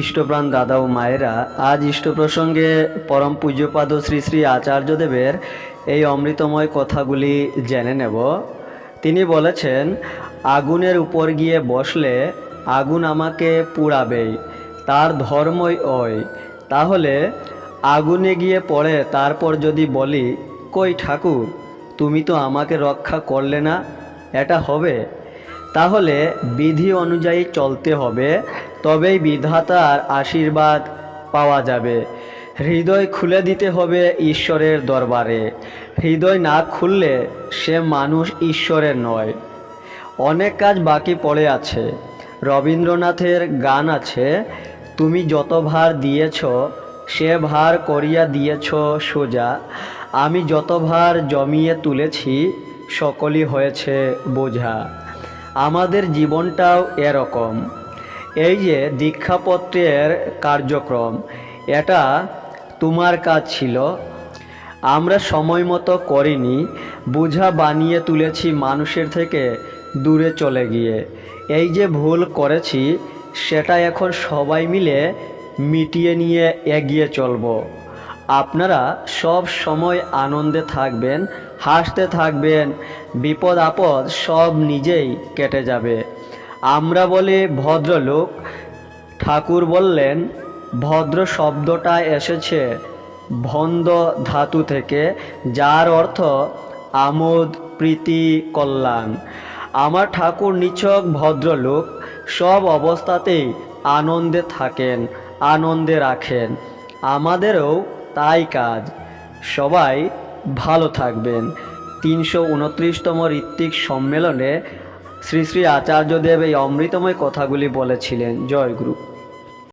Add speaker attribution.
Speaker 1: ইষ্টপ্রাণ দাদা ও মায়েরা আজ ইষ্ট প্রসঙ্গে পরম পূজ্যপাদ শ্রী শ্রী আচার্যদেবের এই অমৃতময় কথাগুলি জেনে নেব। তিনি বলেছেন, আগুনের উপর গিয়ে বসলে আগুন আমাকে পুড়াবেই, তার ধর্মই ওই তাহলে আগুনে গিয়ে পড়ে, তারপর যদি বলি, কই ঠাকুর, তুমি তো আমাকে রক্ষা করলে না, এটা হবে তাহলে বিধি অনুযায়ী চলতে হবে তবেই বিধাতার আশীর্বাদ পাওয়া যাবে। হৃদয় খুলে দিতে হবে ঈশ্বরের দরবারে। হৃদয় না খুললে সে মানুষ ঈশ্বরের নয়। অনেক কাজ বাকি পড়ে আছে। রবীন্দ্রনাথের গান আছে, তুমি যত ভার দিয়েছ, সে ভার করিয়া দিয়েছ সোজা। আমি যত ভার জমিয়ে তুলেছি, সকলই হয়েছে বোঝা। আমাদের জীবনটাও এরকম। এই যে দীক্ষাপত্রের কার্যক্রম, এটা তোমার কাজ ছিল। আমরা সময় মতো করিনি, বোঝা বানিয়ে তুলেছি মানুষের থেকে দূরে চলে গিয়ে। এই যে ভুল করেছি, সেটা এখন সবাই মিলে মিটিয়ে নিয়ে এগিয়ে চলব। আপনারা সব সময় আনন্দে থাকবেন, হাসতে থাকবেন, বিপদ আপদ সব নিজেই কেটে যাবে। আমরা বলি ভদ্রলোক। ঠাকুর বললেন, ভদ্র শব্দটা এসেছে ভন্দ ধাতু থেকে, যার অর্থ আমোদ, প্রীতি, কল্যাণ। আমার ঠাকুর নিছক ভদ্রলোক সব অবস্থাতেই আনন্দে থাকেন, আনন্দে রাখেন। আমাদেরও তাই কাজ। সবাই ভালো থাকবেন। তিনশো উনত্রিশতম ঋত্বিক সম্মেলনে শ্রী শ্রী আচার্যদেব এই অমৃতময় কথাগুলি বলেছিলেন। জয় গুরু।